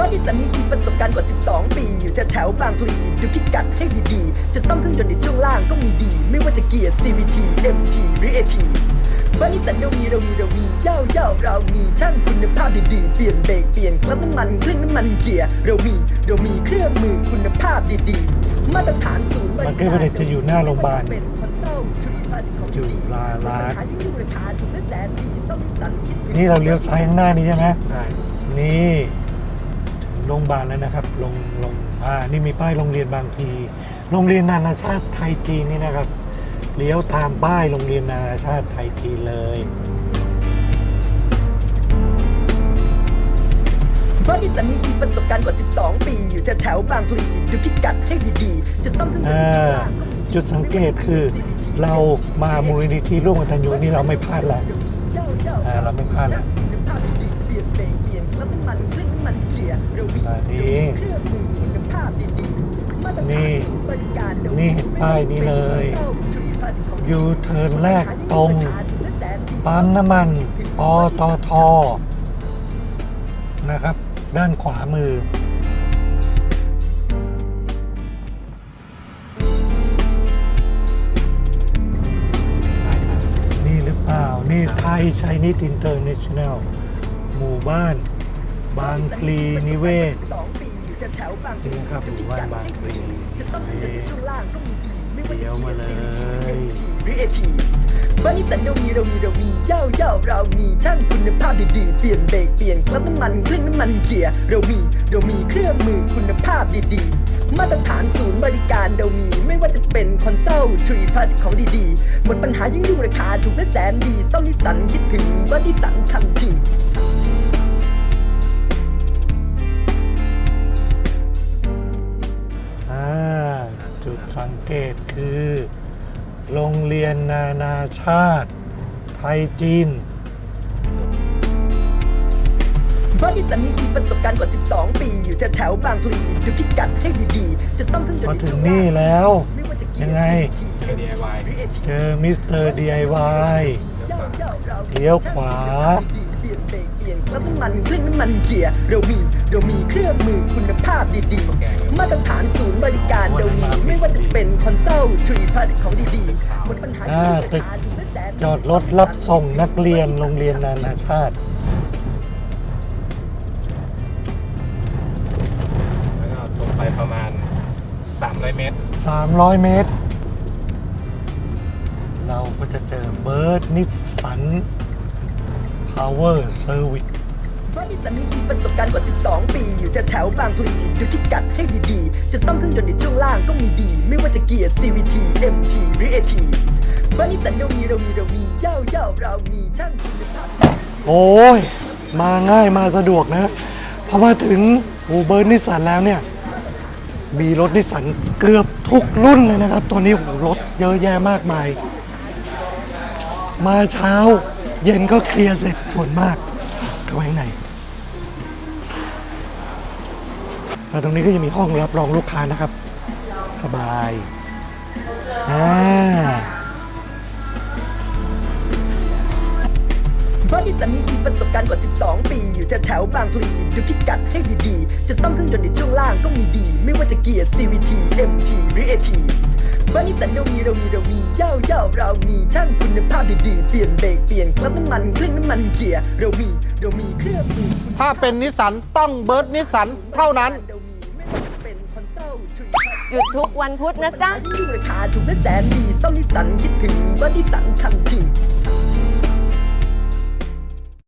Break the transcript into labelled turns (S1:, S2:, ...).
S1: ราะที่สามีมีประสบการณ์กว่า 12 ปี อยู่แถวบางพลีดูพิกัดให้ดีๆ จะซ่อมเครื่องยนต์ในช่วงล่างก็มีดี ไม่ว่าจะเกียร์ CVT MT หรือ AT บ้านนิสันเรามีเรามีเรามีเย่าเย่าเรามีช่างคุณภาพดีๆ เปลี่ยนเบรกเปลี่ยนกลับน้ำมันเครื่องน้ำมันเกียร์เรามีเรามีเครื่องมือคุณภาพดีๆ มาตรฐานสูง
S2: มัน
S1: ก็
S2: เลิตจะอยู่หน้าโรงพยาบาล
S1: อ
S2: ดยู่ลาลา
S1: ราานดีซ่นนี่
S2: เราเลี้ยวซ้ายข้างหน้านี้ใช่ไหม
S3: ใช่
S2: นี่ โรงพยาบาลแล้วนะครับลงลงอ่านี่มีป้ายโรงเรียนบางพลีโรงเรียนนานาชาติไทยจีนนี่นะครับ เลี้ยวตามป้ายโรงเรียนนานาชาติไทยจีนเลย
S1: บ้านนิสสันมีประสบการณ์กว่า 12 ปี อยู่แถวๆบางพลีดูพิกัดให้ดีๆ จะซ่อมเครื่องยนต์
S2: อ่า
S1: ในช่วงล่างก็มี
S2: จุดสังเกตคือเรามามูลนิธิร่วมกันตันยูนี่เราไม่พลาดแล้วอ่าเราไม่พลาดแล้ว
S1: เรามี
S2: อ่านี่
S1: เครื่องมือคุณภาพดีๆมาตร
S2: นี่
S1: ฐานศูนย์บริการเรา
S2: นี่เห็นป้ายนี้เลย ยูเทิร์นแรกตรง ปั๊มน้ำมันปตทนะครับ ด้านขวามือ นี่หรือเปล่า นี่ไทยช i นิ e อินเตอร์เนชั่นแนลหมู่บ้าน บางพลีนิเวศ
S1: สองปีอยู่แถวๆบางพลี
S2: นี่ครับหมู่บ้านบางพลี
S1: จะซ่อมเครื่องยนต์ในช่วงล่างก็มีดีไม่ว่าจะ
S2: เดี๋ยวมาเลย
S1: หรือ AT บ้านนิสสันเรามีเรามีเรามีเย่าเย่าเรามีช่างคุณภาพดีๆเปลี่ยนเบรกเปลี่ยนเครื่องน้ำมันเครื่องน้ำมันเกียร์เรามีเรามีเครื่องมือคุณภาพดีๆ มาตรฐานศูนย์บริการเรามีไม่ว่าจะเป็นคอนซัลทรีพาสของดีๆหมดปัญหายิ่งยุ่งราคาถูกและแสนดีซ่อมนิสสันคิดถึงบ้านนิสสันทันที
S2: เกตคือ โรงเรียนนานาชาติ ไทยจีน
S1: บ้านนิสสันมีประสบการณ์กว่า 12 ปี อยู่แถวๆบางพลีดูพิกัดให้ดีๆ จะซ่อมเครื่องยนต์
S2: มา
S1: ใน
S2: ถึ
S1: ช่
S2: ง
S1: วง
S2: นี่
S1: ล่าง
S2: แล้ว
S1: ไม่ว่าจะเกีย
S2: ยั
S1: ร์
S2: งไง
S1: CVT
S3: เอ DIY
S1: หรือ AT
S2: เจอมิสเตอร์ DIY เลี้ยวขวา
S1: เปลี่ยนเบรกเปลี่ยนเครื่องน้ำมันเครื่องน้ำมันเกียร์เรามีเรามีเครื่องมือคุณภาพดีๆมาตรฐานศูนย์บริการเรามีไม่ว่าจะเป็น คอนซัลทรีพาสของดีๆหมดปัญหา
S2: อ่าตึก จอดรถรับส่งนักเรียนโรงเรียนนานาชาติ
S3: แล้วก็ตรงไปประมาณ 300 เมตร
S2: 300 เมตร เราก็จะเจอเบิร์ดนิสสันพาวเวอร์เซอร์วิส
S1: บ้านนิสสันมีประสบการณ์กว่า 12 ปี อยู่แถวๆบางพลีดูพิกัดให้ดีๆ จะซ่อมเครื่องยนต์ในช่วงล่างก็มีดี ไม่ว่าจะเกียร์ CVT MT หรือ AT บ้านนิสันเรามีเรามีเรามีเย่าเย่าเรามีช่างคุณภาพ
S2: โอ้ย มาง่ายมาสะดวกนะพอมาถึงอูเบิร์นิสันแล้วเนี่ย มีรถนิสันเกือบทุกรุ่นเลยนะครับ ตอนนี้โอ้โหรถเยอะแยะมากมาย มาเช้าเย็นก็เคลียร์เสร็จส่วนมาก เข้าไปข้างในแล้วตรงนี้ก็จะมีห้องรับรองลูกค้านะครับ สบายอ่า
S1: บ้านสสันมีประสบการณ์กว่า 12 ปี อยู่แถวๆบางพลีดูพิกัดให้ดีๆ จะซ่อมเครื่องยนต์ในช่วงล่างก็มีดี ไม่ว่าจะเกียร์ CVT MT หรือ AT บ้านนิสสันเรามีเรามีเรามีเย่าเย่าเรามีช่างคุณภาพดีๆเปลี่ยนเบรกเปลี่ยนเครื่องน้ำมันเครื่องน้ำมันเกียร์เรามีเรามีเครื่องมือคุณ
S4: ถ้าเป็นนิสสันต้องเบิร์ดนิสสันเท่านั้น
S1: เรามีไม่ว่าจะเป็นคอนซัลทรี
S5: หยุดทุกวันพุธนะจ๊ะ
S1: ยิ่งราคาถูกและแสนดีซ่อมนิสสันคิดถึงบ้านนิสสันทันที